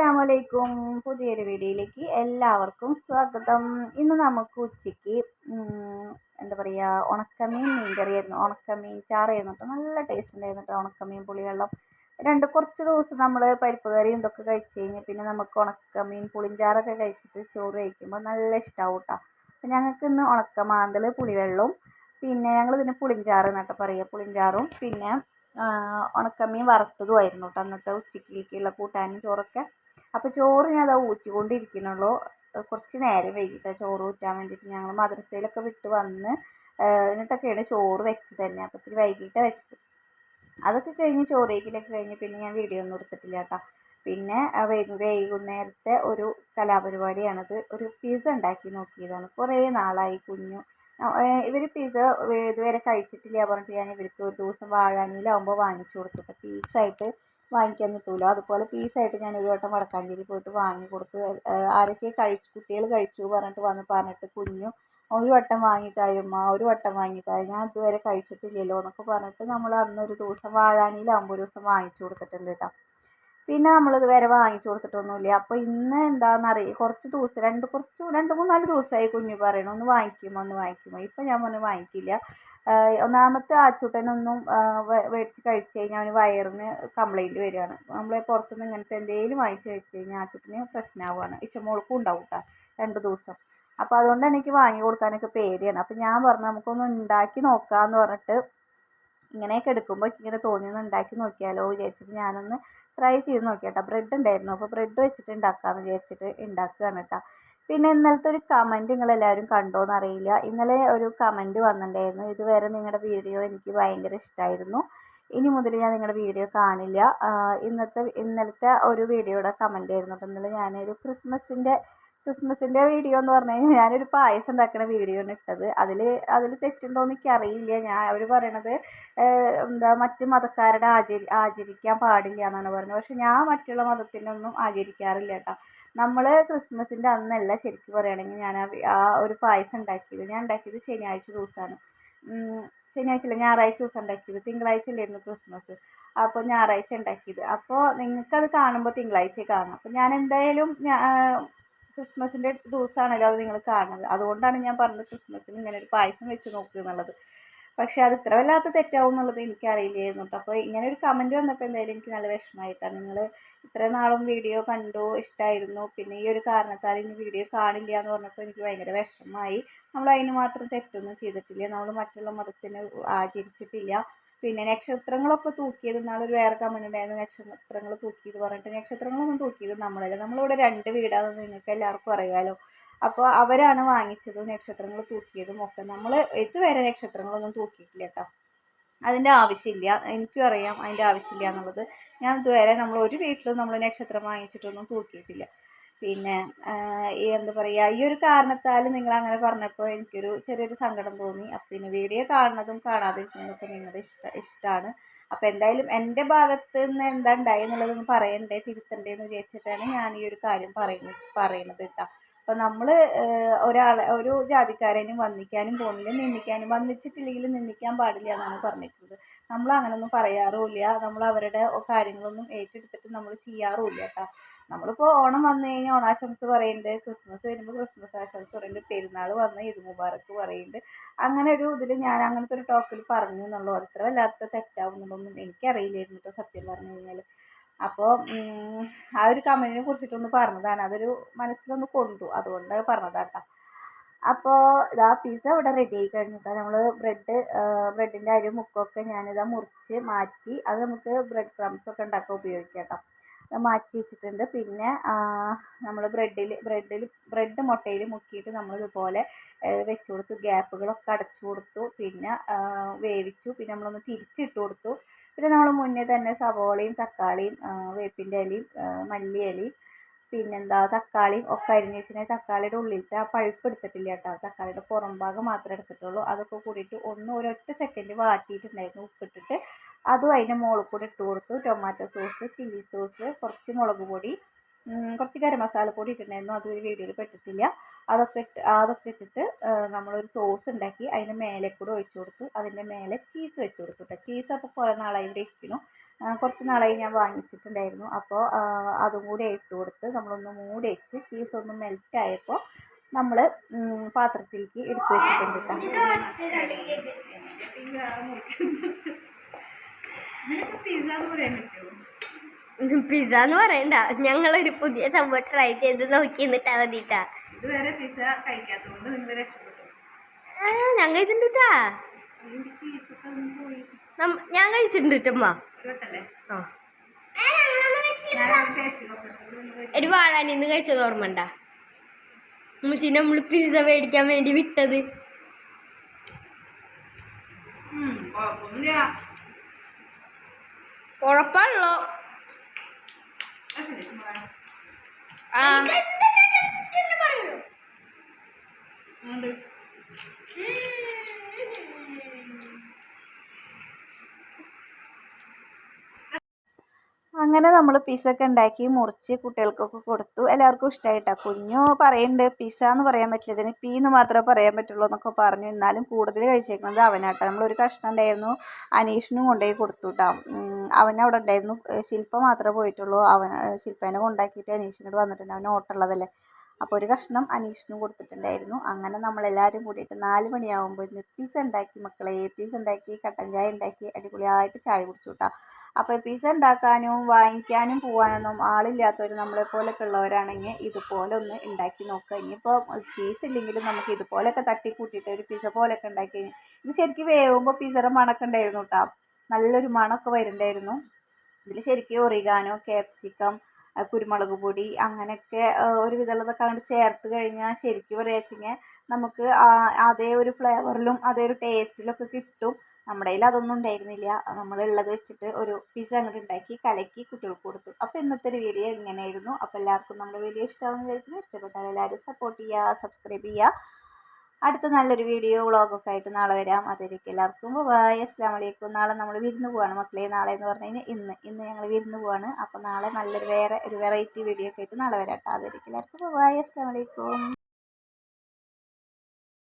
അസ്സലാമലൈക്കും. പുതിയൊരു വീഡിയോയിലേക്ക് എല്ലാവർക്കും സ്വാഗതം. ഇന്ന് നമുക്ക് ഉച്ചയ്ക്ക് എന്താ പറയുക ഉണക്കമീൻ മീൻ കറിയായിരുന്നു ഉണക്കമീൻ ചാറായിരുന്നു കേട്ടോ. നല്ല ടേസ്റ്റ് ഉണ്ടായിരുന്നു കേട്ടോ ഉണക്കമീൻ പുളിവെള്ളം. രണ്ട് കുറച്ച് ദിവസം നമ്മൾ പരിപ്പ് കറിയും ഇതൊക്കെ കഴിച്ച് കഴിഞ്ഞാൽ പിന്നെ നമുക്ക് ഉണക്കമീൻ പുളിഞ്ചാറൊക്കെ കഴിച്ചിട്ട് ചോറ് കഴിക്കുമ്പോൾ നല്ല ഇഷ്ടമാവും കേട്ടോ. അപ്പം ഞങ്ങൾക്ക് ഇന്ന് ഉണക്കമാന്തൽ പുളിവെള്ളവും പിന്നെ ഞങ്ങൾ ഇതിന് പുളിഞ്ചാറ് എന്നൊക്കെ പറയുക. പുളിഞ്ചാറും പിന്നെ ഉണക്കമീൻ വറുത്തതുമായിരുന്നു കേട്ടോ അന്നത്തെ ഉച്ചക്കിലേക്കുള്ള കൂട്ടാനും ചോറൊക്കെ. അപ്പോൾ ചോറ് ഞാൻ അതാ ഊറ്റിക്കൊണ്ടിരിക്കുന്നുള്ളൂ കുറച്ച് നേരം വൈകിട്ട് ചോറ് ഊറ്റാൻ വേണ്ടിയിട്ട് ഞങ്ങൾ മദ്രസയിലൊക്കെ വിട്ട് വന്ന് എന്നിട്ടൊക്കെയാണ് ചോറ് വെച്ചത് തന്നെ. അപ്പോൾ ഇത്തിരി വൈകിട്ട് വെച്ചത്. അതൊക്കെ കഴിഞ്ഞ് ചോറ് കഴിക്കലൊക്കെ കഴിഞ്ഞ് പിന്നെ ഞാൻ വീഡിയോ ഒന്നും എടുത്തിട്ടില്ല കേട്ടോ. പിന്നെ വൈകുന്നേരത്തെ ഒരു കലാപരിപാടിയാണത്. ഒരു പിസ്സ ഉണ്ടാക്കി നോക്കിയതാണ്. കുറേ നാളായി കുഞ്ഞു. ഇവർ പിസ്സ ഇതുവരെ കഴിച്ചിട്ടില്ല പറഞ്ഞിട്ട് ഞാൻ ഇവർക്ക് ഒരു ദിവസം വാഴാനിയിലാവുമ്പോൾ വാങ്ങിച്ചു കൊടുത്തു. പീസായിട്ട് വാങ്ങിക്കാൻ കിട്ടുമല്ലോ അതുപോലെ പീസായിട്ട് ഞാൻ ഒരു വട്ടം വടക്കാഞ്ചേരി പോയിട്ട് വാങ്ങി കൊടുത്തു. ആരൊക്കെ കഴിച്ചു കുട്ടികൾ കഴിച്ചു പറഞ്ഞിട്ട് വന്ന് പറഞ്ഞിട്ട് കുഞ്ഞു ഒരു വട്ടം വാങ്ങിത്തായമ്മ ഒരു വട്ടം വാങ്ങിത്തായ. ഞാൻ ഇതുവരെ കഴിച്ചിട്ടില്ലല്ലോ എന്നൊക്കെ പറഞ്ഞിട്ട് നമ്മൾ അന്നൊരു ദിവസം വാഴാനിയിലാവുമ്പോൾ ഒരു ദിവസം വാങ്ങിച്ചു കൊടുത്തിട്ടുണ്ട് കേട്ടോ. പിന്നെ നമ്മൾ ഇതുവരെ വാങ്ങിച്ചു കൊടുത്തിട്ടൊന്നുമില്ല. അപ്പോൾ ഇന്ന് എന്താണെന്നറിയില്ല കുറച്ച് ദിവസം രണ്ട് കുറച്ച് രണ്ട് മൂന്നാൽ ദിവസമായി കുഞ്ഞു പറയണം. ഒന്ന് വാങ്ങിക്കുമോ? ഒന്ന് വാങ്ങിക്കുമോ? ഇപ്പം ഞാൻ ഒന്ന് വാങ്ങിക്കില്ല. ഒന്നാമത്തെ ആച്ചൂട്ടനൊന്നും മേടിച്ച് കഴിച്ച് കഴിഞ്ഞാൽ അവന് വയറിന് കംപ്ലൈന്റ് വരികയാണ്. നമ്മൾ പുറത്തുനിന്ന് ഇങ്ങനത്തെ എന്തെങ്കിലും വാങ്ങിച്ച് കഴിച്ച് കഴിഞ്ഞാൽ ആച്ചൂട്ടന് പ്രശ്നമാവുകയാണ് ഇച്ചമോൾക്കും ഉണ്ടാവും കേട്ടോ രണ്ട് ദിവസം. അപ്പോൾ അതുകൊണ്ട് എനിക്ക് വാങ്ങി കൊടുക്കാനൊക്കെ പേടിയാണ്. അപ്പോൾ ഞാൻ പറഞ്ഞു നമുക്കൊന്ന് ഉണ്ടാക്കി നോക്കാമെന്ന് പറഞ്ഞിട്ട് ഇങ്ങനെയൊക്കെ എടുക്കുമ്പോൾ ഇങ്ങനെ തോന്നി ഒന്ന് ഉണ്ടാക്കി നോക്കിയാലോ വിചാരിച്ചിട്ട് ഞാനൊന്ന് ട്രൈ ചെയ്ത് നോക്കി കേട്ടോ ബ്രെഡ് ഉണ്ടായിരുന്നു. അപ്പോൾ ബ്രെഡ് വെച്ചിട്ട് ഉണ്ടാക്കാമെന്ന് വിചാരിച്ചിട്ട് ഉണ്ടാക്കുകയാണ് കേട്ടോ പിന്നെ ഇന്നലത്തെ ഒരു കമന്റ് നിങ്ങളെല്ലാവരും കണ്ടോയെന്ന് അറിയില്ല. ഇന്നലെ ഒരു കമന്റ് വന്നിട്ടുണ്ടായിരുന്നു. ഇതുവരെ നിങ്ങളുടെ വീഡിയോ എനിക്ക് ഭയങ്കര ഇഷ്ടമായിരുന്നു ഇനി മുതൽ ഞാൻ നിങ്ങളുടെ വീഡിയോ കാണില്ല. ഇന്നത്തെ ഇന്നലത്തെ ഒരു വീഡിയോയുടെ കമന്റ് ആയിരുന്നു. അപ്പോൾ ഇന്നലെ ഞാനൊരു ക്രിസ്മസിന്റെ ക്രിസ്മസിന്റെ വീഡിയോ എന്ന് പറഞ്ഞു കഴിഞ്ഞാൽ ഞാനൊരു പായസം ഉണ്ടാക്കുന്ന വീഡിയോ ആണ് ഇട്ടത്. അതിൽ അതിൽ തെറ്റുണ്ടോയെന്ന് എനിക്ക് അറിയില്ല. ഞാൻ അവർ പറയണത് എന്താ മറ്റു മതക്കാരുടെ ആചരി ആചരിക്കാൻ പാടില്ല എന്നാണ് പറഞ്ഞത്. പക്ഷെ ഞാൻ മറ്റുള്ള മതത്തിനൊന്നും ആചരിക്കാറില്ല കേട്ടോ. നമ്മൾ ക്രിസ്മസിന്റെ അന്നല്ല ശരിക്കും പറയുകയാണെങ്കിൽ ഞാൻ ആ ഒരു പായസം ഉണ്ടാക്കിയത്. ഞാൻ ഉണ്ടാക്കിയത് ശനിയാഴ്ച ദിവസമാണ്. ശനിയാഴ്ച അല്ല ഞായറാഴ്ച ദിവസം ഉണ്ടാക്കിയത്. തിങ്കളാഴ്ച അല്ലായിരുന്നു ക്രിസ്മസ്. അപ്പോൾ ഞായറാഴ്ച ഉണ്ടാക്കിയത്. അപ്പോൾ നിങ്ങൾക്കത് കാണുമ്പോൾ തിങ്കളാഴ്ച കാണാം. അപ്പോൾ ഞാൻ എന്തായാലും ക്രിസ്മസിന്റെ ദിവസമാണല്ലോ അത് നിങ്ങൾ കാണുന്നത്. അതുകൊണ്ടാണ് ഞാൻ പറഞ്ഞത് ക്രിസ്മസിന് ഇങ്ങനെ ഒരു പായസം വെച്ച് നോക്കുക എന്നുള്ളത്. പക്ഷേ അത് ഇത്ര വല്ലാത്ത തെറ്റാവും എന്നുള്ളത് എനിക്കറിയില്ലായിരുന്നു അപ്പോൾ ഇങ്ങനെ ഒരു കമന്റ് വന്നപ്പോൾ എന്തായാലും എനിക്ക് നല്ല വിഷമമായിട്ടാണ് നിങ്ങൾ ഇത്രയും നാളും വീഡിയോ കണ്ടു ഇഷ്ടമായിരുന്നു പിന്നെ ഈ ഒരു കാരണത്താൽ ഇനി വീഡിയോ കാണില്ല എന്ന് പറഞ്ഞപ്പോൾ എനിക്ക് ഭയങ്കര വിഷമമായി. നമ്മൾ അതിന് മാത്രം തെറ്റൊന്നും ചെയ്തിട്ടില്ല. നമ്മൾ മറ്റുള്ള മതത്തിന് ആചരിച്ചിട്ടില്ല. പിന്നെ നക്ഷത്രങ്ങളൊക്കെ തൂക്കിയത് ഒരു വേറെ കമന്റ് ഉണ്ടായിരുന്നു. നക്ഷത്രങ്ങൾ തൂക്കിയത് പറഞ്ഞിട്ട് നക്ഷത്രങ്ങളൊന്നും തൂക്കിയത് നമ്മളല്ല. നമ്മളിവിടെ രണ്ട് വീടാണെന്ന് നിങ്ങൾക്ക് എല്ലാവർക്കും അറിയാമല്ലോ അപ്പോൾ അവരാണ് വാങ്ങിച്ചതും നക്ഷത്രങ്ങൾ തൂക്കിയതും ഒക്കെ. നമ്മൾ ഇതുവരെ നക്ഷത്രങ്ങളൊന്നും തൂക്കിയിട്ടില്ല കേട്ടോ. അതിന്റെ ആവശ്യമില്ല. എനിക്കും അറിയാം അതിന്റെ ആവശ്യമില്ല എന്നുള്ളത്. ഞാൻ ഇതുവരെ നമ്മൾ ഒരു വീട്ടിലും നമ്മൾ നക്ഷത്രം വാങ്ങിച്ചിട്ടൊന്നും തൂക്കിയിട്ടില്ല. പിന്നെ ഈ എന്താ പറയുക ഈ ഒരു കാരണത്താൽ നിങ്ങൾ അങ്ങനെ പറഞ്ഞപ്പോൾ എനിക്കൊരു ചെറിയൊരു സങ്കടം തോന്നി. അപ്പം പിന്നെ വീഡിയോ കാണുന്നതും കാണാതിരിക്കുന്നതൊക്കെ നിങ്ങളുടെ ഇഷ്ട ഇഷ്ടമാണ് അപ്പം എന്തായാലും എന്റെ ഭാഗത്ത് നിന്ന് എന്താ ഉണ്ടായി എന്നുള്ളതൊന്ന് പറയണ്ടേ തിരുത്തണ്ടേ എന്ന് വിചാരിച്ചിട്ടാണ് ഞാൻ ഈ ഒരു കാര്യം പറയുന്നത് പറയുന്നത് കേട്ടോ. അപ്പോൾ നമ്മൾ ഒരാളെ ഒരു ജാതിക്കാരനും വന്ദിക്കാനും പോകുന്നില്ല നിന്ദിക്കാനും വന്ദിച്ചിട്ടില്ലെങ്കിൽ നിന്ദിക്കാൻ പാടില്ല എന്നാണ് പറഞ്ഞിട്ടുള്ളത്. നമ്മൾ അങ്ങനൊന്നും പറയാറുമില്ല. നമ്മൾ അവരുടെ കാര്യങ്ങളൊന്നും ഏറ്റെടുത്തിട്ട് നമ്മൾ ചെയ്യാറുമില്ല കേട്ടോ. നമ്മളിപ്പോൾ ഓണം വന്നു കഴിഞ്ഞാൽ ഓണാശംസ പറയുന്നുണ്ട് ക്രിസ്മസ് വരുമ്പോൾ ക്രിസ്മസ് ആശംസ പറയുന്നുണ്ട് പെരുന്നാൾ വന്ന് ഈദ് മുബാറക്ക് പറയുന്നുണ്ട് അങ്ങനെ ഒരു ഇതിൽ ഞാൻ അങ്ങനത്തെ ഒരു ടോക്കിൽ പറഞ്ഞു എന്നുള്ളൂ. അത്ര വല്ലാത്ത തെറ്റാവുന്നതൊന്നും എനിക്കറിയില്ലായിരുന്നു കേട്ടോ സത്യം പറഞ്ഞു കഴിഞ്ഞാൽ അപ്പോൾ ആ ഒരു കമന്റിനെ കുറിച്ചിട്ടൊന്ന് പറഞ്ഞതാണ്. അതൊരു മനസ്സിലൊന്ന് കൊണ്ടു. അതുകൊണ്ട് പറഞ്ഞതാണ് കേട്ടോ അപ്പോൾ ഇതാ പിസ്സ ഇവിടെ റെഡി ആയി കഴിഞ്ഞിട്ട് നമ്മൾ ബ്രെഡ് ബ്രെഡിന്റെ അരി മുക്കൊക്കെ ഞാനിതാ മുറിച്ച് മാറ്റി അത് നമുക്ക് ബ്രെഡ് ക്രംസ് ഒക്കെ ഉണ്ടാക്കാൻ ഉപയോഗിക്കാം കേട്ടോ മാറ്റി വെച്ചിട്ടുണ്ട്. പിന്നെ നമ്മൾ ബ്രെഡിൽ ബ്രെഡിൽ ബ്രെഡ് മുട്ടയിൽ മുക്കിയിട്ട് നമ്മൾ ഇതുപോലെ വെച്ച് കൊടുത്തു. ഗ്യാപ്പുകളൊക്കെ അടച്ചു കൊടുത്തു. പിന്നെ വേവിച്ചു. പിന്നെ നമ്മളൊന്ന് തിരിച്ചിട്ട് കൊടുത്തു. പിന്നെ നമ്മൾ മുന്നേ തന്നെ സവോളയും തക്കാളിയും വേപ്പിന്റെ ഇലയും മല്ലി ഇലയും പിന്നെന്താ തക്കാളിയും ഒക്കെ അരിഞ്ഞ് വെച്ചിട്ടുണ്ടെങ്കിൽ തക്കാളിയുടെ ഉള്ളിലത്തെ ആ പഴുപ്പ് എടുത്തിട്ടില്ല കേട്ടോ. തക്കാളിയുടെ പുറം ഭാഗം മാത്രമേ എടുത്തിട്ടുള്ളൂ. അതൊക്കെ കൂടിയിട്ട് ഒന്ന് ഒരൊറ്റ സെക്കൻഡ് വാട്ടിയിട്ടുണ്ടായിരുന്നു ഉപ്പിട്ടിട്ട്. അതും അതിന്റെ മുകളിൽ കൂടി ഇട്ട് കൊടുത്തു. ടൊമാറ്റോ സോസ് ചില്ലി സോസ് കുറച്ച് മുളക് പൊടി കുറച്ച് ഗരം മസാല പൊടി ഇട്ടിട്ടുണ്ടായിരുന്നു അത് ഒരു വീഡിയോയിൽ പെട്ടിട്ടില്ല. അതൊക്കെ ഇട്ട് അതൊക്കെ ഇട്ടിട്ട് നമ്മളൊരു സോസ് ഉണ്ടാക്കി അതിന്റെ മേലെ കൂടെ ഒഴിച്ചു കൊടുത്തു. അതിന്റെ മേലെ ചീസ് വെച്ച് കൊടുത്തു ചീസ് അപ്പോൾ കുറേ നാളായി ഇവിടെ ഇരിക്കുന്നു. കുറച്ച് നാളായി ഞാൻ വാങ്ങിച്ചിട്ടുണ്ടായിരുന്നു. അപ്പോൾ അതും കൂടി ഇട്ട് കൊടുത്ത് നമ്മളൊന്ന് മൂടി വെച്ച് ചീസ് ഒന്ന് മെൽറ്റ് ആയപ്പോൾ നമ്മൾ പാത്രത്തിലേക്ക് എടുത്ത് വെച്ചിട്ടുണ്ട് കേട്ടോ പിസ്സ എന്ന് പറയണ്ട. ഞങ്ങളൊരു പുതിയ സംഭവം ട്രൈ ചെയ്ത് നോക്കി എന്നിട്ടാ മതിട്ടാ. ഇതുവരെ പിസ്സ കഴിക്കാത്തതുകൊണ്ട് നിങ്ങൾ രക്ഷപ്പെട്ടു. ഞാൻ കഴിച്ചിട്ടുണ്ടാ? ഞാൻ കഴിച്ചിട്ടുണ്ട് ഉമ്മ. ഒരു വാഴാനിന്ന് കഴിച്ചത് ഓർമ്മ ഉണ്ടാ ഉമ്മച്ചി നമ്മൾ പിസ്സ മേടിക്കാൻ വേണ്ടി വിട്ടത്. കുഴപ്പമൊന്നുമില്ല കുഴപ്പമുള്ളോ ആ അങ്ങനെ നമ്മൾ പിസ്സൊക്കെ ഉണ്ടാക്കി മുറിച്ച് കുട്ടികൾക്കൊക്കെ കൊടുത്തു. എല്ലാവർക്കും ഇഷ്ടമായിട്ടാ കുഞ്ഞു പറയുന്നുണ്ട് പിസ്സ എന്ന് പറയാൻ പറ്റില്ല. ഇതിന് പീ എന്ന് മാത്രമേ പറയാൻ പറ്റുള്ളൂ എന്നൊക്കെ പറഞ്ഞു. എന്നാലും കൂടുതൽ കഴിച്ചേക്കുന്നത് അവനാട്ടോ. നമ്മളൊരു കഷ്ണം ഉണ്ടായിരുന്നു അനീഷിനും കൊണ്ടുപോയി കൊടുത്തു കേട്ടോ അവൻ അവിടെ ഉണ്ടായിരുന്നു ശില്പ മാത്രമേ പോയിട്ടുള്ളൂ. അവൻ ശില്പേനെ കൊണ്ടാക്കിയിട്ട് അനീഷിനോട് വന്നിട്ടുണ്ട്. അവന് ഓട്ടമുള്ളതല്ലേ അപ്പോൾ ഒരു കഷ്ണം അനീഷിനും കൊടുത്തിട്ടുണ്ടായിരുന്നു. അങ്ങനെ നമ്മളെല്ലാവരും കൂടിയിട്ട് നാല് മണിയാകുമ്പോൾ ഇന്ന് പിസ്സ ഉണ്ടാക്കി മക്കളെ. പിസ ഉണ്ടാക്കി കട്ടൻ ചായ ഉണ്ടാക്കി അടിപൊളിയായിട്ട് ചായ കുടിച്ചു കേട്ടോ അപ്പോൾ പിസ ഉണ്ടാക്കാനും വാങ്ങിക്കാനും പോകാനൊന്നും ആളില്ലാത്തവർ നമ്മളെ പോലൊക്കെ ഉള്ളവരാണെങ്കിൽ ഇതുപോലെ ഒന്ന് ഉണ്ടാക്കി നോക്കുക ഇനിയിപ്പോൾ ചീസ് ഇല്ലെങ്കിലും നമുക്ക് ഇതുപോലെയൊക്കെ തട്ടി കൂട്ടിയിട്ട് ഒരു പിസ പോലെയൊക്കെ ഉണ്ടാക്കി ഇത് ശരിക്കും വേവുമ്പോൾ പിസ്സയുടെ മണമൊക്കെ ഉണ്ടായിരുന്നു കേട്ടോ നല്ലൊരു മണമൊക്കെ വരുന്നുണ്ടായിരുന്നു ഇതിൽ ശരിക്കും ഒറിഗാനോ ക്യാപ്സിക്കം ആ, കുരുമുളക് പൊടി അങ്ങനെയൊക്കെ ഒരുവിധമുള്ളതൊക്കെ ഒരു വിധമുള്ളതൊക്കെ അങ്ങോട്ട് ചേർത്ത് കഴിഞ്ഞാൽ ശരിക്കും പറയുക നമുക്ക് അതേ ഒരു ഫ്ലേവറിലും അതേ ഒരു ടേസ്റ്റിലൊക്കെ കിട്ടും. നമ്മുടെ കയ്യിൽ അതൊന്നും ഉണ്ടായിരുന്നില്ല. നമ്മളുള്ളത് വെച്ചിട്ട് ഒരു പിസ്സ അങ്ങോട്ട് ഉണ്ടാക്കി കലക്കി കുട്ടികൾക്ക് കൊടുത്തു. അപ്പോൾ ഇന്നത്തെ ഒരു വീഡിയോ ഇങ്ങനെയായിരുന്നു. അപ്പോൾ എല്ലാവർക്കും നമ്മുടെ വീഡിയോ ഇഷ്ടമാണെന്ന് വിചാരിക്കുന്നു. ഇഷ്ടപ്പെട്ടാൽ എല്ലാവരും സപ്പോർട്ട് ചെയ്യുക സബ്സ്ക്രൈബ് ചെയ്യുക. അടുത്ത നല്ലൊരു വീഡിയോ വ്ളോഗൊക്കെ ആയിട്ട് നാളെ വരാം. അതിലേക്ക് എല്ലാവർക്കും ബൈ. അസ്സാം വലൈക്കും നാളെ നമ്മൾ വിരുന്ന് പോവാണ് മക്കളെ. നാളെ എന്ന് പറഞ്ഞു കഴിഞ്ഞാൽ ഇന്ന്. ഇന്ന് ഞങ്ങൾ വിരുന്ന് പോവാണ്. അപ്പോൾ നാളെ നല്ലൊരു വേറെ ഒരു വെറൈറ്റി വീഡിയോ ഒക്കെ ആയിട്ട് നാളെ വരാം കേട്ടോ അതിലേക്ക് എല്ലാവർക്കും ബൈ. അസ്സാം വലൈക്കും